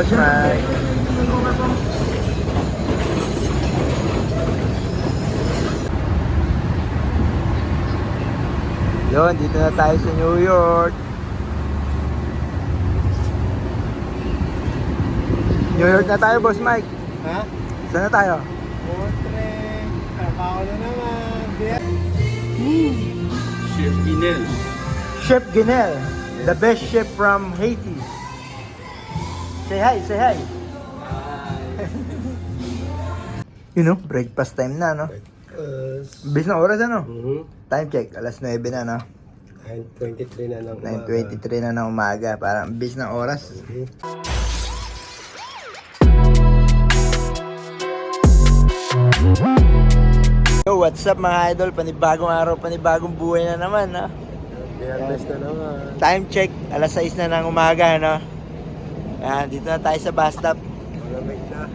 Boss Mike. Yun, dito na tayo sa New York. New York na tayo, Boss Mike. Ha? Saan na tayo? Putre, trabaho na naman. Biyak. Chef Ginel. Chef Ginel, the best chef from Haiti. Say hi, say hi. You know, breakfast time na, no? Uh, Bis na oras, ano? mhm. Time check, alas 9 na, no? 9.23 na ng umaga. 9.23 na ng umaga. Parang bis na oras. Mhm. Yo, what's up mga idol? Panibagong araw, panibagong buhay na naman, no? Biyernes na naman. Time check, alas 6 na ng umaga, no? Yan, dito na tayo sa bus stop. Malamig na.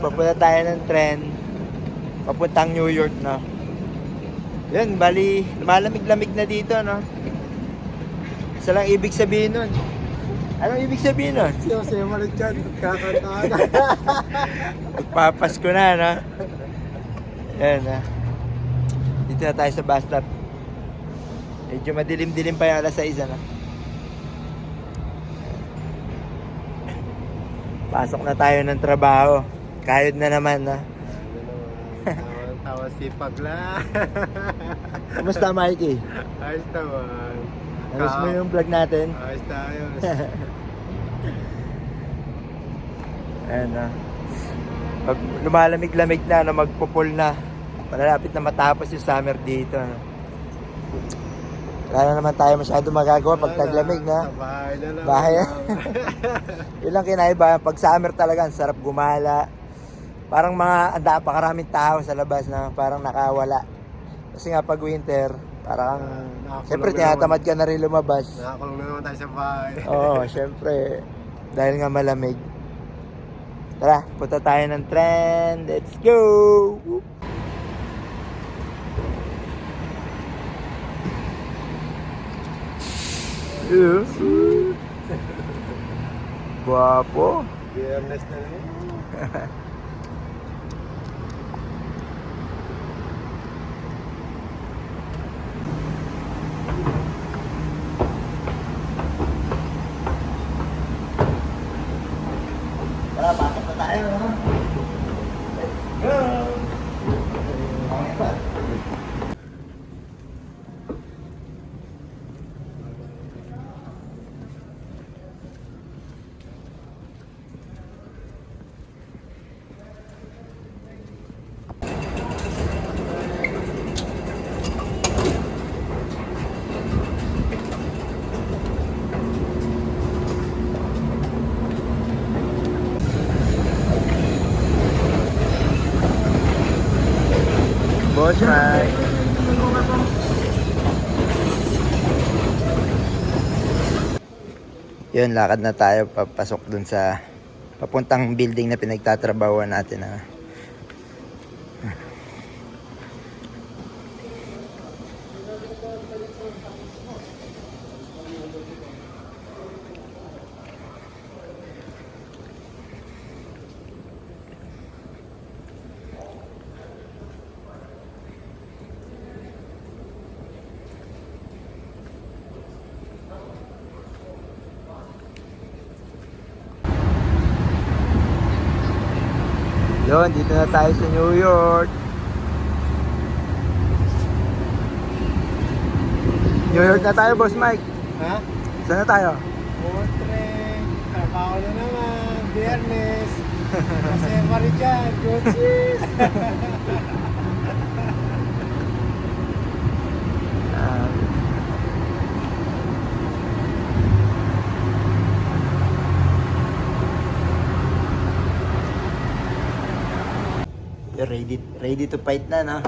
Papunta tayo ng tren. Papuntang New York, no? Yun, bali, malamig-lamig na dito, no? Isa lang ibig sabihin nun. Anong ibig sabihin nun? Siyo, siyo malit dyan. Kakantaan na. Magpapasko na, no? Yan, na. Dito na tayo sa bus stop. Medyo madilim-dilim pa yung alas 6, ano? Pasok na tayo ng trabaho. Kayod na naman, no? Tawa, tawa sipag lang. Kumusta, Mikey? Ayos naman. Ayos mo yung vlog natin? Ayos tayo. Ayan na. Pag lumalamig-lamig na, no, magpupul na. Malalapit na matapos yung summer dito. No? Wala na naman tayo masyado magagawa pag taglamig na. Bahay na naman. Bahay. Yun lang kinaiba. Pag summer talaga, ang sarap gumala. Parang mga, ang napakaraming tao sa labas na parang nakawala. Kasi nga pag winter, parang, nakakulong siyempre na tinatamad ka na rin lumabas. Nakakulong na naman tayo sa bahay. Oo, syempre. Dahil nga malamig. Tara, punta tayo ng trend. Let's go! Iya. Guapo. Viernes Boss. Yun, lakad na tayo papasok dun sa papuntang building na pinagtatrabahuan natin. ah. Yun, dito na tayo sa New York. New York na tayo, Boss Mike. Ha? Saan na tayo? Putre, trabaho na naman. Biyernes. Kasi Marijan, good ready, ready to fight na, no?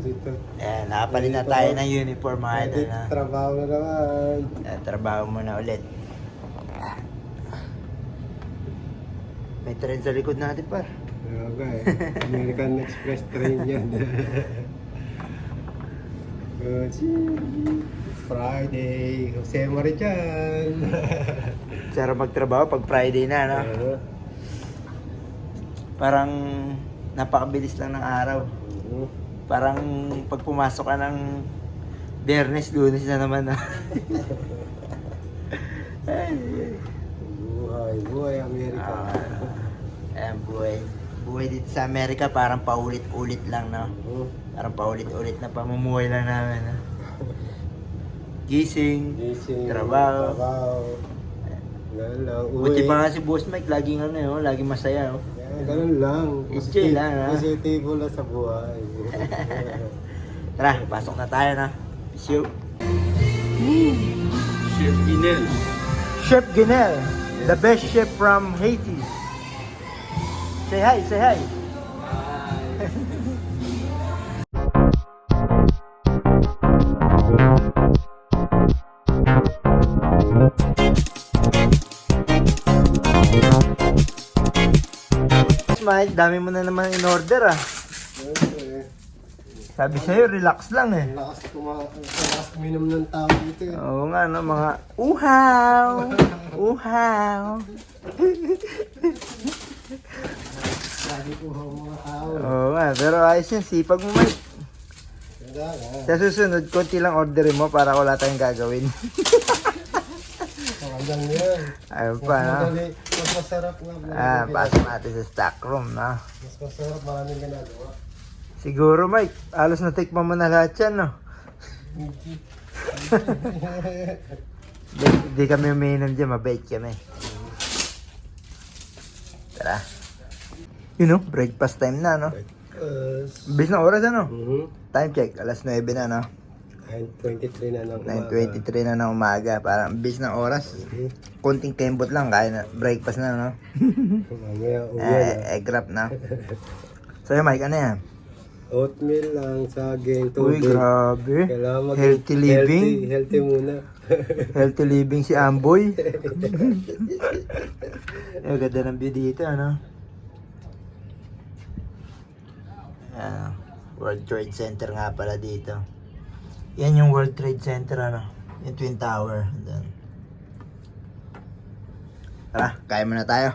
Dito. Ayan, nakapalit na tayo ng uniform, mga idol, na. Trabaho na naman. Ayan, trabaho mo na ulit. May tren sa likod natin, par. Okay. American Express train yan. Good. Friday. Jose Marichan. Sarap magtrabaho pag Friday na, no? Uh, Parang napakabilis lang ng araw. uh, Parang pag pumasok ka ng Biyernes, Lunes na naman, no? Ay, buhay, buhay Amerika. Ah, ayan, buhay. Buhay dito sa Amerika parang paulit-ulit lang, no? Uh, Parang paulit-ulit na pamumuhay lang namin, no? Gising, gising, trabaho. trabaho. Lang. Uwi. Buti pa nga si Boss Mike, laging ano yun, laging masaya, oh. Ganun lang. Enjoy lang, ha? Positibo lang sa buhay. Tara, pasok na tayo na. Chef Chef Ginel. Chef Ginel, the best chef from Haiti. Say hi, say hi. Mike, dami mo na naman in order ah. Siyempre, Sabi sa'yo, relax lang eh. lakas kuma, lakas minum ng tao dito. eh. Oo nga, no, mga uhaw, uhaw. Lagi ko ang mga tao. Oo nga, pero ayos yan, sipag mo, Mike. Ganda nga. Sa susunod, konti lang orderin mo para wala tayong gagawin. Magandang yan. Ayun Mas pa, no? madali, mas masarap nga. Ah, pasok natin sa stock room, no? Mas masarap, maraming ginagawa. Siguro, Mike, alos natikman mo na lahat yan, no? Di, di kami umiinom dyan, mabait kami. Tara. You know, breakfast time na, no? Uh, Bis na oras, ano? mhm. Time check, alas 9 na, no? 9.23 na ng umaga. 9.23 na ng umaga. Parang bis na oras. Mhm. Kunting kembot lang, kaya na. Breakfast na, no? Mamaya uwi Eh, na. egg wrap na. Sa'yo, Mike, ano yan? Oatmeal lang, saging, Uy, tubig. grabe. Kailangan maging Healthy living. Healthy, healthy muna. Healthy living si Amboy. eh, ganda ng view dito, ano? Ayan, World Trade Center nga pala dito. Yan yung World Trade Center, ano? Yung Twin Tower. Doon. Tara, kaya mo na tayo.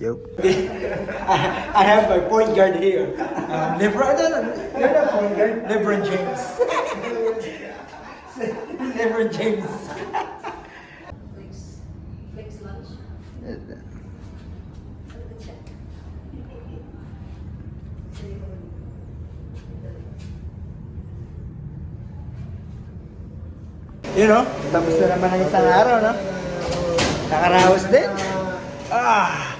Yo. I have my point guard here. Uh, Lebron, no, no, you're not point guard. Lebron James. Lebron James. You know, tapos na naman ang isang araw, no? Nakaraos din. Ah!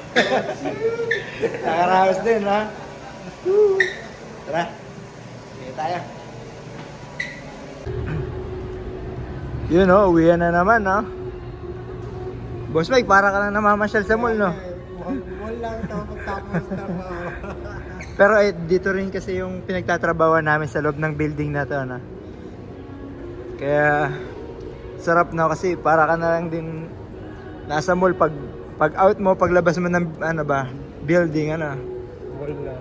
Nakaraos din, ha? Woo! Tara. Sige tayo. You know, uwian na naman, no? Boss Mike, para ka lang namamasyal sa mall, no? Walang tapos tapos trabaho. Pero eh, dito rin kasi yung pinagtatrabawan namin sa loob ng building na to, no? Kaya, sarap na kasi para ka na lang din nasa mall pag pag out mo, paglabas mo ng ano ba, building, ano. Wala.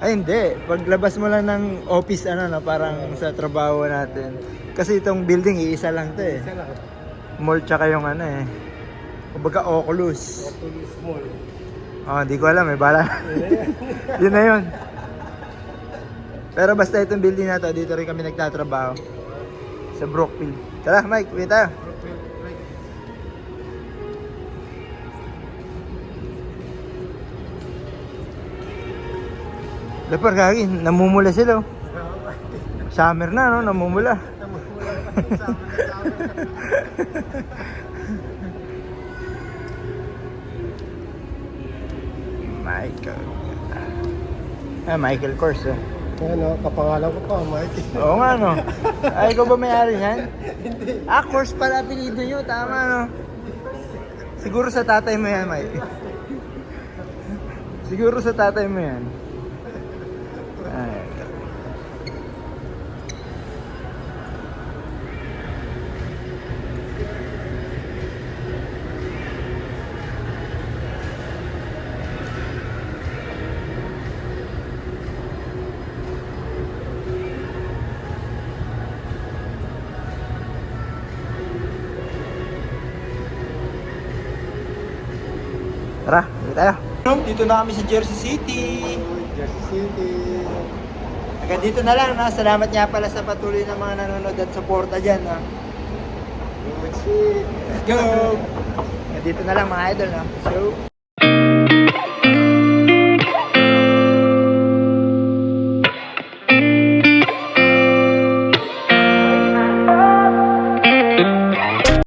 Ay hindi, paglabas mo lang ng office, ano na, parang sa trabaho natin. Kasi itong building, iisa lang to eh. Isa lang. Mall tsaka yung ano eh. Kumbaga Oculus. Oculus Mall. Oh, di ko alam eh, bala. yun na yun. Pero basta itong building na to, dito rin kami nagtatrabaho. Sa Brookfield. Tara, Mike, uwi tayo. Lepar kagi, namumula sila. oh. Summer na, no? Namumula. Michael. Ah, Michael Kors, eh. Ano, kapangalan ko pa, Mike. Oo nga, no? Ay, ikaw ba may-ari niyan? Ah, Kors pala apelido nyo. Tama, no? Siguro sa tatay mo yan, Mike. Siguro sa tatay mo yan. Tayo. Dito na kami sa Jersey City. Jersey City. Hanggang dito na lang. No? Salamat nga pala sa patuloy ng mga nanonood at suporta dyan. No? Let's go! Hanggang dito na lang mga idol. No? So,